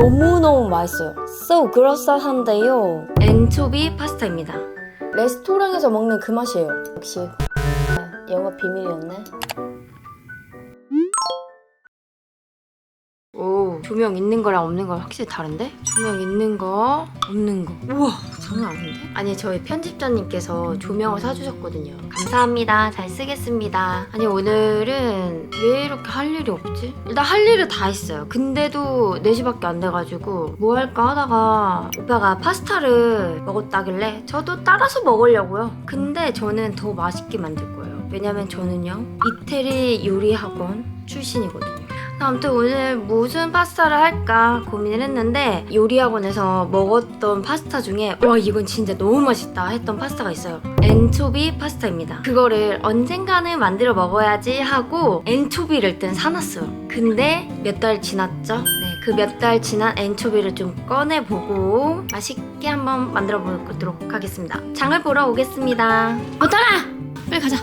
너무너무 맛있어요. So 그럴싸한데요. 엔초비 파스타입니다. 레스토랑에서 먹는 그 맛이에요. 역시 네, 영업 비밀이었네. 오, 조명 있는 거랑 없는 거랑 확실히 다른데? 조명 있는 거, 없는 거. 우와, 장난 아닌데? 아니, 저희 편집자님께서 조명을 사주셨거든요. 감사합니다. 잘 쓰겠습니다. 아니, 오늘은 왜 이렇게 할 일이 없지? 일단 할 일을 다 했어요. 근데도 4시밖에 안 돼가지고 뭐 할까 하다가 오빠가 파스타를 먹었다길래 저도 따라서 먹으려고요. 근데 저는 더 맛있게 만들 거예요. 왜냐면 저는요, 이태리 요리 학원 출신이거든요. 아무튼 오늘 무슨 파스타를 할까 고민을 했는데 요리학원에서 먹었던 파스타 중에 와 이건 진짜 너무 맛있다 했던 파스타가 있어요. 엔초비 파스타입니다. 그거를 언젠가는 만들어 먹어야지 하고 엔초비를 일단 사놨어요. 근데 몇 달 지났죠? 네, 그 몇 달 지난 엔초비를 좀 꺼내보고 맛있게 한번 만들어 보도록 하겠습니다. 장을 보러 오겠습니다. 어 따라! 빨리 가자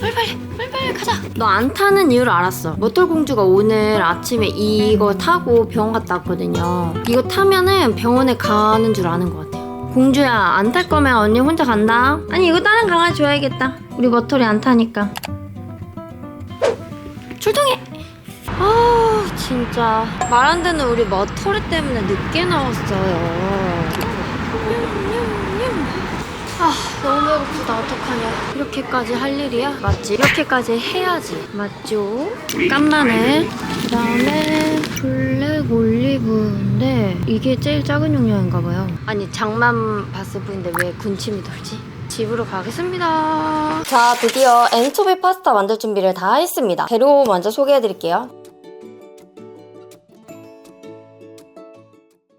빨리 빨리 빨리 빨리 가자. 너 안 타는 이유를 알았어. 머털공주가 오늘 아침에 이거 타고 병원 갔다 왔거든요. 이거 타면은 병원에 가는 줄 아는 것 같아요. 공주야 안 탈 거면 언니 혼자 간다. 아니 이거 다른 강아지 줘야겠다. 우리 머털이 안 타니까. 출동해! 아 진짜. 말 안 되는 우리 머털이 때문에 늦게 나왔어요. 아 너무 배고프다 어떡하냐 이렇게까지 할 일이야? 맞지? 이렇게까지 해야지 맞죠? 깐마늘 그 다음에 블랙 올리브인데 이게 제일 작은 용량인가 봐요 아니 장만 봤을 뿐인데 왜 군침이 돌지? 집으로 가겠습니다 자 드디어 엔초비 파스타 만들 준비를 다 했습니다 재료 먼저 소개해드릴게요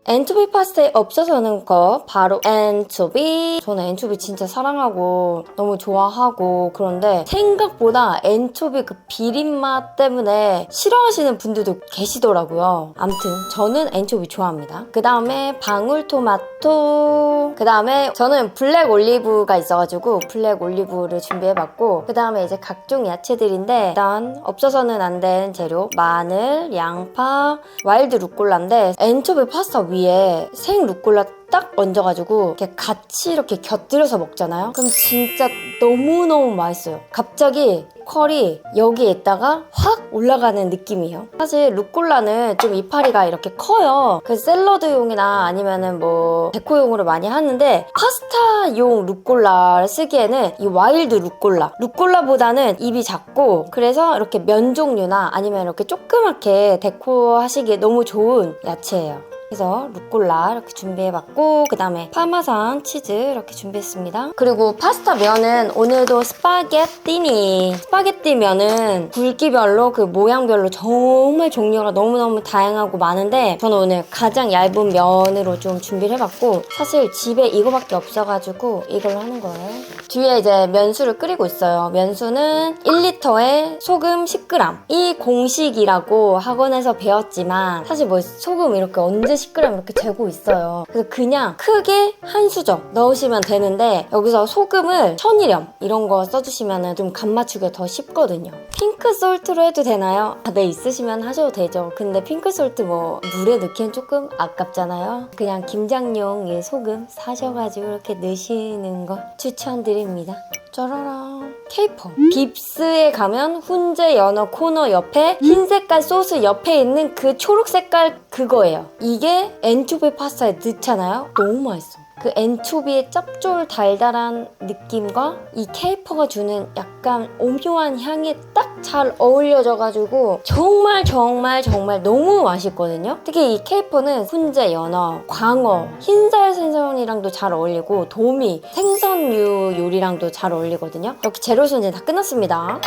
엔초비 파스타에 없어서는 거 바로 엔초비. 저는 엔초비 진짜 사랑하고 너무 좋아하고 그런데 생각보다 엔초비 그 비린맛 때문에 싫어하시는 분들도 계시더라고요. 아무튼 저는 엔초비 좋아합니다. 그 다음에 방울토마토. 그 다음에 저는 블랙 올리브가 있어가지고 블랙 올리브를 준비해봤고 그 다음에 이제 각종 야채들인데 일단 없어서는 안 된 재료 마늘, 양파, 와일드 루꼴라인데 엔초비 파스타 위에 생 루꼴라 딱 얹어가지고 이렇게 같이 이렇게 곁들여서 먹잖아요. 그럼 진짜 너무너무 맛있어요. 갑자기 컬이 여기에 있다가 확 올라가는 느낌이에요. 사실 루꼴라는 좀 이파리가 이렇게 커요. 그 샐러드용이나 아니면은 뭐 데코용으로 많이 하는데 파스타용 루꼴라를 쓰기에는 이 와일드 루꼴라. 루꼴라보다는 입이 작고 그래서 이렇게 면 종류나 아니면 이렇게 조그맣게 데코하시기에 너무 좋은 야채예요. 그래서 루꼴라 이렇게 준비해봤고 그 다음에 파마산 치즈 이렇게 준비했습니다. 그리고 파스타 면은 오늘도 스파게티니 스파게티 면은 굵기별로 그 모양별로 정말 종류가 너무너무 다양하고 많은데 저는 오늘 가장 얇은 면으로 좀 준비를 해봤고 사실 집에 이거밖에 없어가지고 이걸로 하는 거예요. 뒤에 이제 면수를 끓이고 있어요. 면수는 1리터에 소금 10g. 이 공식이라고 학원에서 배웠지만 사실 뭐 소금 이렇게 언제 10g 이렇게 재고 있어요. 그래서 그냥 크게 한 수저 넣으시면 되는데 여기서 소금을 천일염 이런 거 써주시면 좀 간 맞추기가 더 쉽거든요. 핑크 솔트로 해도 되나요? 아, 네 있으시면 하셔도 되죠. 근데 핑크 솔트 뭐 물에 넣기엔 조금 아깝잖아요. 그냥 김장용 이 소금 사셔가지고 이렇게 넣으시는 거 추천드립니다. 짜라랑 케이퍼 빕스에 가면 훈제 연어 코너 옆에 흰 색깔 소스 옆에 있는 그 초록 색깔 그거예요 이게 엔초비 파스타에 넣잖아요? 너무 맛있어. 그 엔초비의 짭쫄 달달한 느낌과 이 케이퍼가 주는 약간 오묘한 향이 딱 잘 어울려져가지고 정말 정말 정말 너무 맛있거든요? 특히 이 케이퍼는 훈제 연어, 광어, 흰살 생선이랑도 잘 어울리고 도미, 생선류 요리랑도 잘 어울리거든요? 이렇게 재료 손질 다 끝났습니다.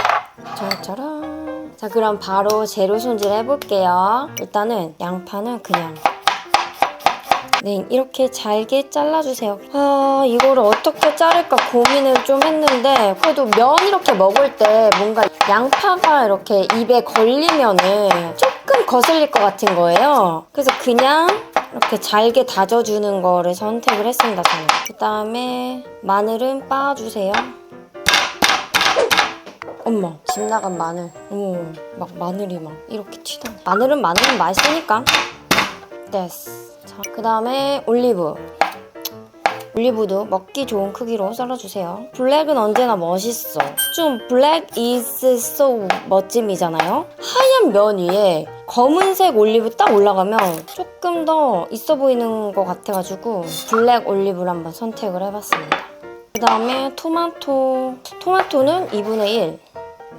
짜라짜란. 자 그럼 바로 재료 손질 해볼게요. 일단은 양파는 그냥 네, 이렇게 잘게 잘라주세요. 아, 이거를 어떻게 자를까 고민을 좀 했는데, 그래도 면 이렇게 먹을 때 뭔가 양파가 이렇게 입에 걸리면은 조금 거슬릴 것 같은 거예요. 그래서 그냥 이렇게 잘게 다져주는 거를 선택을 했습니다, 저는. 그 다음에 마늘은 빻아주세요. 엄마, 집 나간 마늘. 어머, 막 마늘이 막 이렇게 튀다. 마늘은 마늘은 맛있으니까. 됐어. 자, 그 다음에 올리브. 올리브도 먹기 좋은 크기로 썰어주세요. 블랙은 언제나 멋있어. 좀 블랙 is so 멋짐이잖아요. 하얀 면 위에 검은색 올리브 딱 올라가면 조금 더 있어 보이는 것 같아가지고 블랙 올리브를 한번 선택을 해봤습니다. 그 다음에 토마토. 토마토는 2분의 1.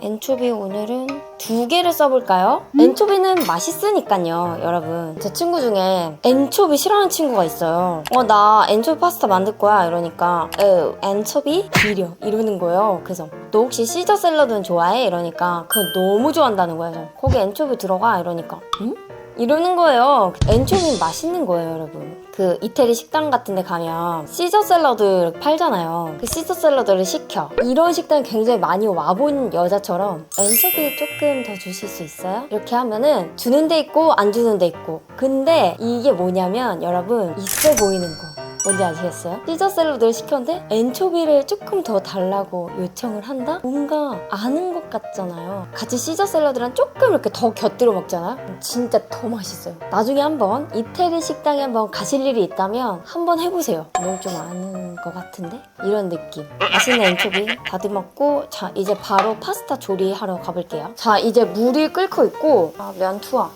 엔초비 오늘은 두 개를 써볼까요? 엔초비는 맛있으니까요, 여러분. 제 친구 중에 엔초비 싫어하는 친구가 있어요. 어, 나 엔초비 파스타 만들 거야. 이러니까, 에, 엔초비? 비려. 이러는 거예요. 그래서, 너 혹시 시저 샐러드는 좋아해? 이러니까, 그거 너무 좋아한다는 거예요. 거기 엔초비 들어가? 이러니까, 응? 이러는 거예요. 엔초비는 맛있는 거예요, 여러분. 그 이태리 식당 같은 데 가면 시저 샐러드 팔잖아요. 그 시저 샐러드를 시켜. 이런 식당에 굉장히 많이 와본 여자처럼 엔초비 조금 더 주실 수 있어요? 이렇게 하면은 주는 데 있고 안 주는 데 있고. 근데 이게 뭐냐면 여러분 있어 보이는 거. 뭔지 아시겠어요? 시저 샐러드를 시켰는데 엔초비를 조금 더 달라고 요청을 한다? 뭔가 아는 것 같잖아요. 같이 시저 샐러드랑 조금 이렇게 더 곁들여 먹잖아요? 진짜 더 맛있어요. 나중에 한번 이태리 식당에 한번 가실 일이 있다면 한번 해보세요. 너무 좀 아는 것 같은데? 이런 느낌. 맛있는 엔초비 다듬었고 자 이제 바로 파스타 조리하러 가볼게요. 자 이제 물이 끓고 있고 아, 면 투하.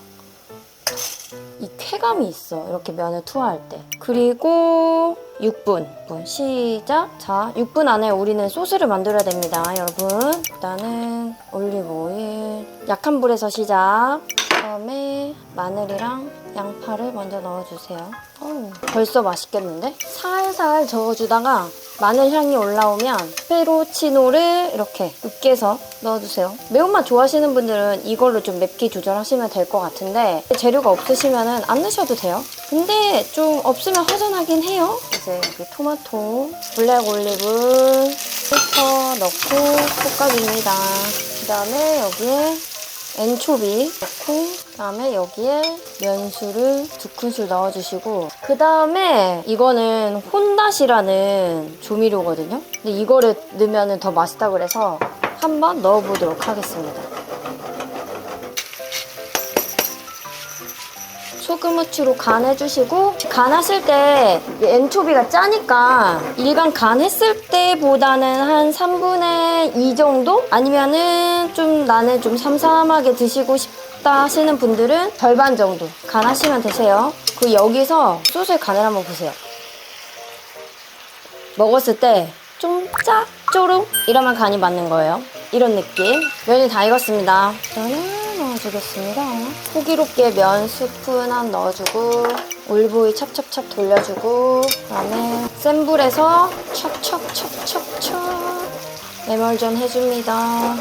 이 쾌감이 있어. 이렇게 면을 투하할 때. 그리고 6분. 6분. 시작. 자, 6분 안에 우리는 소스를 만들어야 됩니다, 여러분. 일단은 올리브 오일. 약한 불에서 시작. 그다음에 마늘이랑 양파를 먼저 넣어주세요. 어우, 벌써 맛있겠는데? 살살 저어주다가 마늘 향이 올라오면 페로치노를 이렇게 으깨서 넣어주세요. 매운맛 좋아하시는 분들은 이걸로 좀 맵기 조절하시면 될 것 같은데 재료가 없으시면 안 넣으셔도 돼요. 근데 좀 없으면 허전하긴 해요. 이제 여기 토마토, 블랙 올리브, 페퍼 넣고 볶아줍니다. 그 다음에 여기에 엔초비 넣고 그다음에 여기에 면수를 두 큰술 넣어주시고 그 다음에 이거는 혼다시라는 조미료거든요. 근데 이거를 넣으면 더 맛있다 그래서 한번 넣어보도록 하겠습니다. 소금 후추로 간해주시고 간하실 때 엔초비가 짜니까 일반 간했을 때보다는 한 3분의 2 정도? 아니면은 좀 나는 좀 삼삼하게 드시고 싶다 하시는 분들은 절반 정도 간하시면 되세요. 그 여기서 소스의 간을 한번 보세요. 먹었을 때좀 짜, 쪼록 이러면 간이 맞는 거예요. 이런 느낌. 면이 다 익었습니다. 저는 넣어주겠습니다. 호기롭게 면 스푼 한 넣어주고 올리브오일 찹찹찹 돌려주고 그다음에 센 불에서 찹찹찹찹찹 에멀전 해줍니다.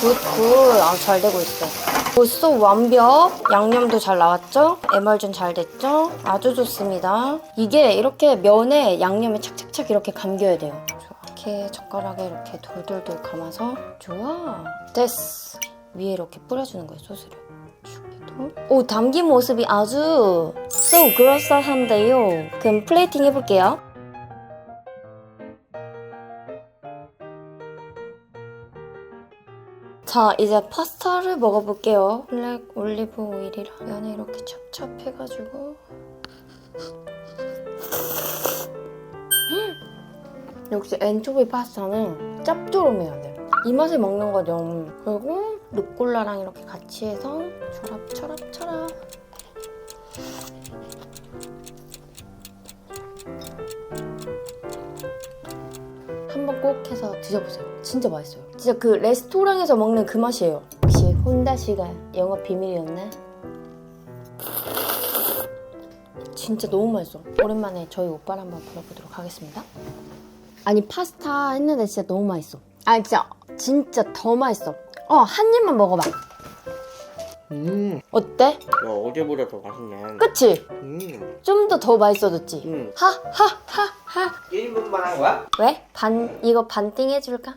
굿굿. 아, 잘 되고 있어. 벌써 완벽. 양념도 잘 나왔죠? 에멀전 잘 됐죠? 아주 좋습니다. 이게 이렇게 면에 양념이 착착착 이렇게 감겨야 돼요. 이렇게 젓가락에 이렇게 돌돌돌 감아서 좋아. 됐어. 위에 이렇게 뿌려주는 거예요, 소스를. 오, 담긴 모습이 아주 so 그럴싸한데요. 그럼 플레이팅 해볼게요. 자, 이제 파스타를 먹어볼게요. 블랙 올리브 오일이랑 면에 이렇게 찹찹해가지고. 역시 엔초비 파스타는 짭조름해야 돼. 이 맛에 먹는 거죠. 그리고 루꼴라랑 이렇게 같이 해서 철압 철압 철압. 한번 꼭 해서 드셔보세요. 진짜 맛있어요. 진짜 그 레스토랑에서 먹는 그 맛이에요. 역시 혼다시가 영업 비밀이었네. 진짜 너무 맛있어. 오랜만에 저희 오빠를 한번 불러보도록 하겠습니다. 아니 파스타 했는데 진짜 너무 맛있어. 아 진짜 진짜 더 맛있어. 어 한 입만 먹어봐. 음, 어때? 야, 어제보다 더 맛있네. 그치? 음, 좀 더 더 맛있어졌지? 음. 하하하하 1인분만 한 거야? 왜? 반 이거 반띵 해줄까?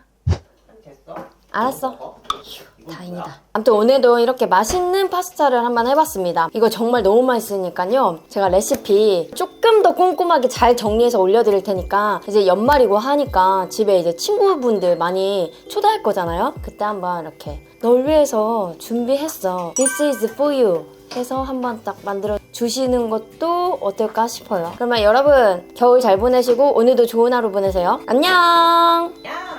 됐어? 알았어. 어? 다행이다. 아무튼 오늘도 이렇게 맛있는 파스타를 한번 해봤습니다. 이거 정말 너무 맛있으니까요. 제가 레시피 조금 더 꼼꼼하게 잘 정리해서 올려드릴 테니까 이제 연말이고 하니까 집에 이제 친구분들 많이 초대할 거잖아요. 그때 한번 이렇게 널 위해서 준비했어. This is for you. 해서 한번 딱 만들어 주시는 것도 어떨까 싶어요. 그러면 여러분 겨울 잘 보내시고 오늘도 좋은 하루 보내세요. 안녕. 야.